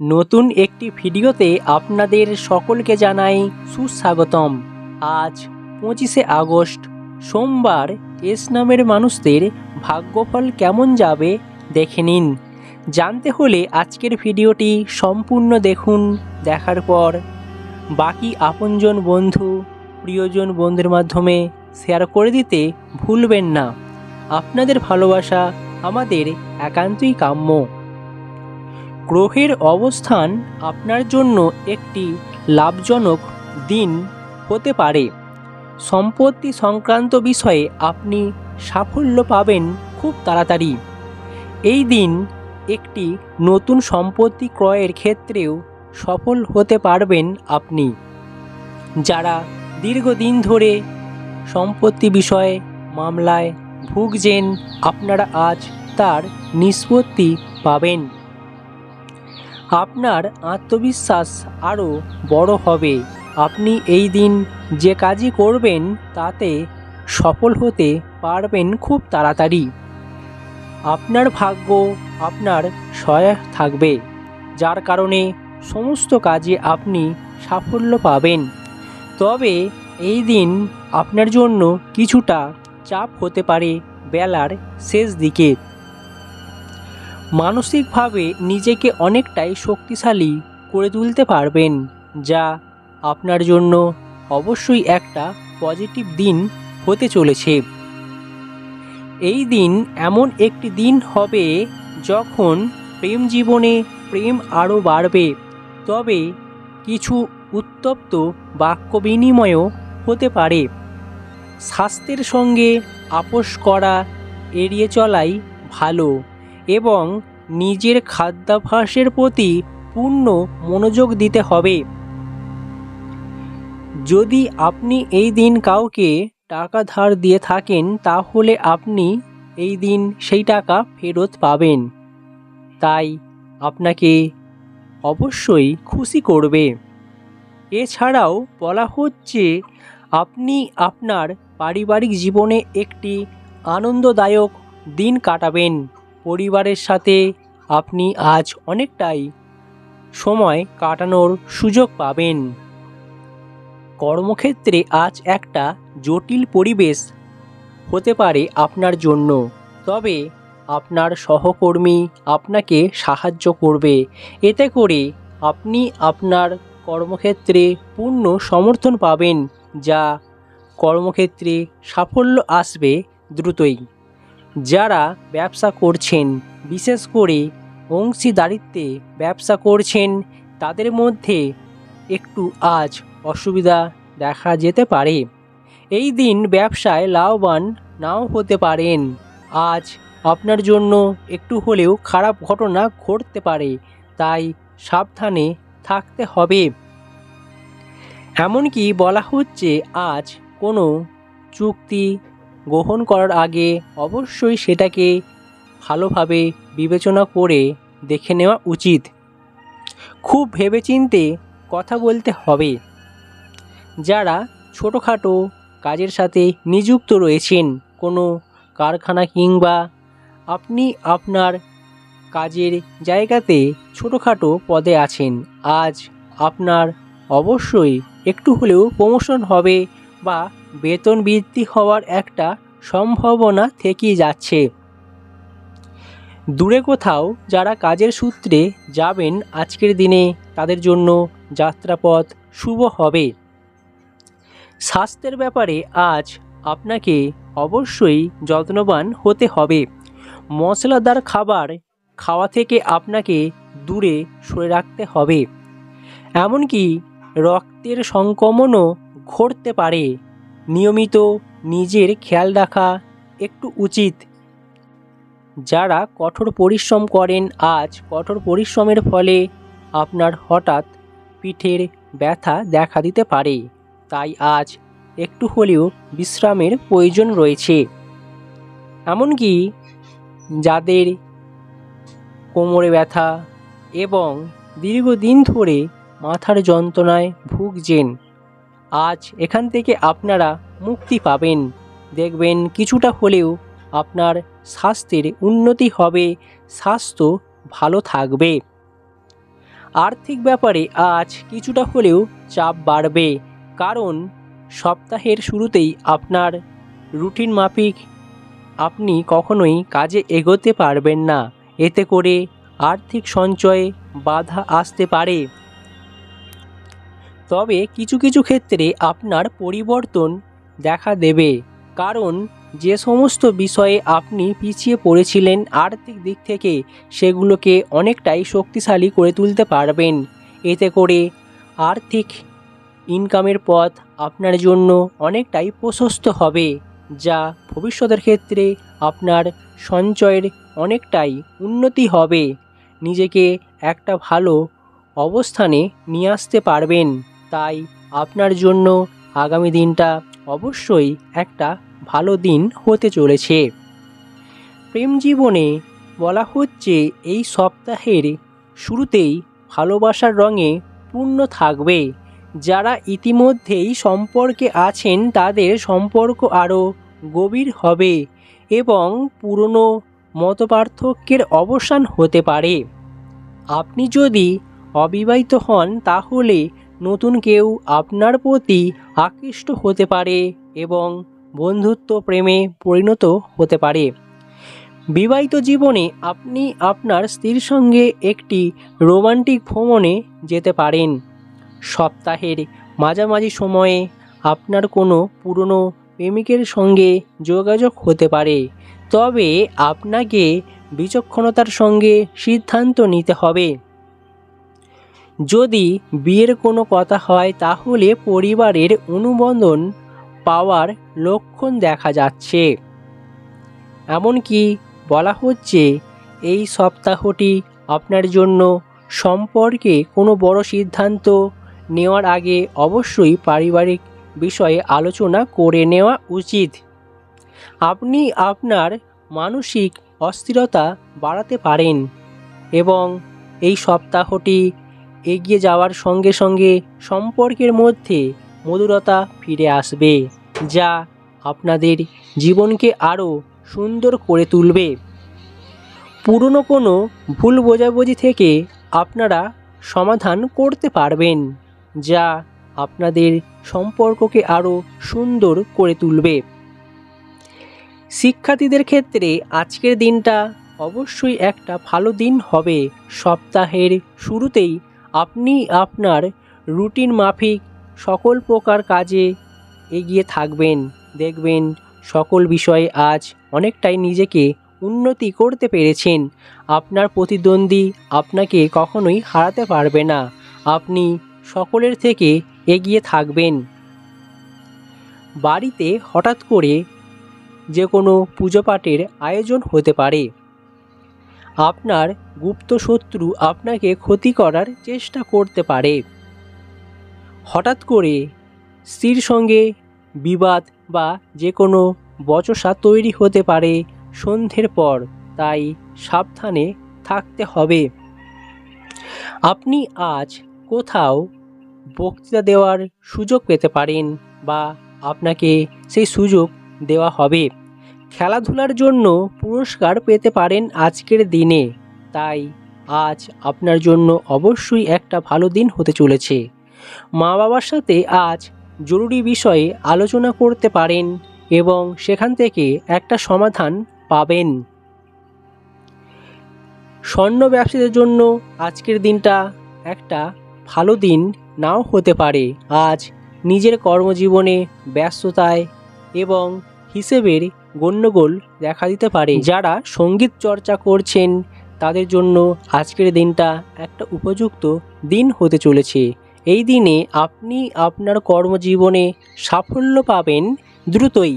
নতুন একটি ভিডিওতে আপনাদের সকলকে জানাই সুস্বাগতম। আজ পঁচিশে আগস্ট, সোমবার এস নামের মানুষদের ভাগ্যফল কেমন যাবে দেখে নিন। জানতে হলে আজকের ভিডিওটি সম্পূর্ণ দেখুন, দেখার পর বাকি আপনজন বন্ধু, প্রিয়জন বন্ধুর মাধ্যমে শেয়ার করে দিতে ভুলবেন না। আপনাদের ভালোবাসা আমাদের একান্তই কাম্য। গ্রহের অবস্থান আপনার জন্য একটি লাভজনক দিন হতে পারে। সম্পত্তি সংক্রান্ত বিষয়ে আপনি সাফল্য পাবেন খুব তাড়াতাড়ি। এই দিন একটি নতুন সম্পত্তি ক্রয়ের ক্ষেত্রেও সফল হতে পারবেন আপনি। যারা দীর্ঘদিন ধরে সম্পত্তি বিষয়ে মামলায় ভুগছেন, আপনারা আজ তার নিষ্পত্তি পাবেন। আপনার আত্মবিশ্বাস আরও বড় হবে। আপনি এই দিন যে কাজই করবেন, তাতে সফল হতে পারবেন খুব তাড়াতাড়ি। আপনার ভাগ্য আপনার সহায়ক থাকবে, যার কারণে সমস্ত কাজে আপনি সাফল্য পাবেন। তবে এই দিন আপনার জন্য কিছুটা চাপ হতে পারে বেলার শেষ দিকে। মানসিকভাবে নিজেকে অনেকটাই শক্তিশালী করে তুলতে পারবেন, যা আপনার জন্য অবশ্যই একটা পজিটিভ দিন হতে চলেছে। এই দিন এমন একটি দিন হবে যখন প্রেম জীবনে প্রেম আরও বাড়বে, তবে কিছু উত্তপ্ত বাক্য বিনিময়ও হতে পারে। স্বাস্থ্যের সঙ্গে আপোষ করা এড়িয়ে চলাই ভালো। এবং নিজের খাদ্যাভ্যাসের প্রতি পূর্ণ মনোযোগ দিতে হবে। যদি আপনি এই দিন কাউকে টাকা ধার দিয়ে থাকেন, তাহলে আপনি এই দিন সেই টাকা ফেরত পাবেন। তাই আপনাকে অবশ্যই খুশি করবে। এছাড়াও বলা হচ্ছে, আপনি আপনার পারিবারিক জীবনে একটি আনন্দদায়ক দিন কাটাবেন। পরিবারের সাথে আপনি আজ অনেকটাই সময় কাটানোর সুযোগ পাবেন। কর্মক্ষেত্রে আজ একটা জটিল পরিবেশ হতে পারে আপনার জন্য, তবে আপনার সহকর্মী আপনাকে সাহায্য করবে। এতে করে আপনি আপনার কর্মক্ষেত্রে পূর্ণ সমর্থন পাবেন, যা কর্মক্ষেত্রে সাফল্য আসবে দ্রুতই। যারা ব্যবসা করছেন, বিশেষ করে অংশীদারিত্বে ব্যবসা করছেন, তাদের মধ্যে একটু আজ অসুবিধা দেখা যেতে পারে। এই দিন ব্যবসায় লাভবান নাও হতে পারেন। আজ আপনার জন্য একটু হলেও খারাপ ঘটনা ঘটতে পারে, তাই সাবধানে থাকতে হবে। এমনকি বলা হচ্ছে আজ কোনো চুক্তি গ্রহণ করার আগে অবশ্যই সেটাকে ভালোভাবে বিবেচনা করে দেখে নেওয়া উচিত। খুব ভেবেচিন্তে কথা বলতে হবে। যারা ছোটোখাটো কাজের সাথে নিযুক্ত রয়েছেন, কোনো কারখানা কিংবা আপনি আপনার কাজের জায়গাতে ছোটোখাটো পদে আছেন, আজ আপনার অবশ্যই একটু হলেও প্রমোশন হবে বা বেতন বৃদ্ধি হওয়ার একটা সম্ভাবনা থেকেই যাচ্ছে। দূরে কোথাও যারা কাজের সূত্রে যাবেন আজকের দিনে, তাদের জন্য যাত্রাপথ শুভ হবে। স্বাস্থ্যের ব্যাপারে আজ আপনাকে অবশ্যই যত্নবান হতে হবে। মশলাদার খাবার খাওয়া থেকে আপনাকে দূরে সরে রাখতে হবে। এমনকি রক্তের সংক্রমণও ঘটতে পারে। নিয়মিত নিজের খেয়াল রাখা একটু উচিত। যারা কঠোর পরিশ্রম করেন, আজ কঠোর পরিশ্রমের ফলে আপনার হঠাৎ পিঠের ব্যথা দেখা দিতে পারে। তাই আজ একটু হলেও বিশ্রামের প্রয়োজন রয়েছে। এমনকি যাদের কোমরে ব্যথা এবং দীর্ঘদিন ধরে মাথার যন্ত্রণায় ভুগছেন আজ এখান থেকে আপনারা মুক্তি পাবেন। দেখবেন কিছুটা হলেও আপনার স্বাস্থ্যের উন্নতি হবে, স্বাস্থ্য ভালো থাকবে। আর্থিক ব্যাপারে আজ কিছুটা হলেও চাপ বাড়বে, কারণ সপ্তাহের শুরুতেই আপনার রুটিন মাফিক আপনি কখনোই কাজে এগোতে পারবেন না। এতে করে আর্থিক সঞ্চয়ে বাধা আসতে পারে। তবে কিছু কিছু ক্ষেত্রে আপনার পরিবর্তন দেখা দেবে। কারণ যে সমস্ত বিষয়ে আপনি পিছিয়ে পড়েছিলেন আর্থিক দিক থেকে, সেগুলোকে অনেকটাই শক্তিশালী করে তুলতে পারবেন। এতে করে আর্থিক ইনকামের পথ আপনার জন্য অনেকটাই প্রশস্ত হবে, যা ভবিষ্যতের ক্ষেত্রে আপনার সঞ্চয়ের অনেকটাই উন্নতি হবে। নিজেকে একটা ভালো অবস্থানে নিয়ে আসতে পারবেন। তাই আপনার জন্য আগামী দিনটা অবশ্যই একটা ভালো দিন হতে চলেছে। প্রেম জীবনে বলা হচ্ছে এই সপ্তাহের শুরুতেই ভালোবাসার রঙে পূর্ণ থাকবে। যারা ইতিমধ্যেই সম্পর্কে আছেন তাদের সম্পর্ক আরও গভীর হবে এবং পুরনো মতপার্থক্যের অবসান হতে পারে। আপনি যদি অবিবাহিত হন তাহলে নতুন কেউ আপনার প্রতি আকৃষ্ট হতে পারে এবং বন্ধুত্ব প্রেমে পরিণত হতে পারে। বিবাহিত জীবনে আপনি আপনার স্ত্রীর সঙ্গে একটি রোমান্টিক ভ্রমণে যেতে পারেন। সপ্তাহের মাঝামাঝি সময়ে আপনার কোনো পুরনো প্রেমিকের সঙ্গে যোগাযোগ হতে পারে। তবে আপনাকে বিচক্ষণতার সঙ্গে সিদ্ধান্ত নিতে হবে। যদি বিয়ের কোনো কথা হয় তাহলে পরিবারের অনুমোদন পাওয়ার লক্ষণ দেখা যাচ্ছে। এমনকি বলা হচ্ছে এই সপ্তাহটি আপনার জন্য সম্পর্কে কোনো বড় সিদ্ধান্ত নেওয়ার আগে অবশ্যই পারিবারিক বিষয়ে আলোচনা করে নেওয়া উচিত। আপনি আপনার মানসিক অস্থিরতা বাড়াতে পারেন এবং এই সপ্তাহটি এগিয়ে যাওয়ার সঙ্গে সঙ্গে সম্পর্কের মধ্যে মধুরতা ফিরে আসবে, যা আপনাদের জীবনকে আরও সুন্দর করে তুলবে। পুরনো কোনো ভুল বোঝাবুঝি থেকে আপনারা সমাধান করতে পারবেন, যা আপনাদের সম্পর্ককে আরও সুন্দর করে তুলবে। শিক্ষার্থীদের ক্ষেত্রে আজকের দিনটা অবশ্যই একটা ভালো দিন হবে। সপ্তাহের শুরুতেই আপনি আপনার রুটিন মাফিক সকল প্রকার কাজে এগিয়ে থাকবেন, দেখবেন সকল বিষয়ে আজ অনেকটাই নিজেকে উন্নতি করতে পেরেছেন। আপনার প্রতিদ্বন্দ্বী আপনাকে কখনোই হারাতে পারবে না। আপনি সকলের থেকে এগিয়ে থাকবেন। বাড়িতে হঠাৎ করে যে কোনো পুজো পাঠের আয়োজন হতে পারে। আপনার গুপ্ত শত্রু আপনাকে ক্ষতি করার চেষ্টা করতে পারে। হঠাৎ করে স্ত্রীর সঙ্গে বিবাদ বা যে কোনো বচসা তৈরি হতে পারে সন্ধ্যের পর, তাই সাবধানে থাকতে হবে। আপনি আজ কোথাও বক্তৃতা দেওয়ার সুযোগ পেতে পারেন বা আপনাকে সেই সুযোগ দেওয়া হবে। খেলাধুলার জন্য পুরস্কার পেতে পারেন আজকের দিনে। তাই আজ আপনার জন্য অবশ্যই একটা ভালো দিন হতে চলেছে। মা বাবার সাথে আজ জরুরি বিষয়ে আলোচনা করতে পারেন এবং সেখান থেকে একটা সমাধান পাবেন। স্বর্ণ ব্যবসাদের জন্য আজকের দিনটা একটা ভালো দিন নাও হতে পারে। আজ নিজের কর্মজীবনে ব্যস্ততায় এবং হিসেবের গণ্ডগোল দেখা দিতে পারে। যারা সংগীত চর্চা করছেন, তাদের জন্য আজকের দিনটা একটা উপযুক্ত দিন হতে চলেছে। এই দিনে আপনি আপনার কর্মজীবনে সাফল্য পাবেন দ্রুতই।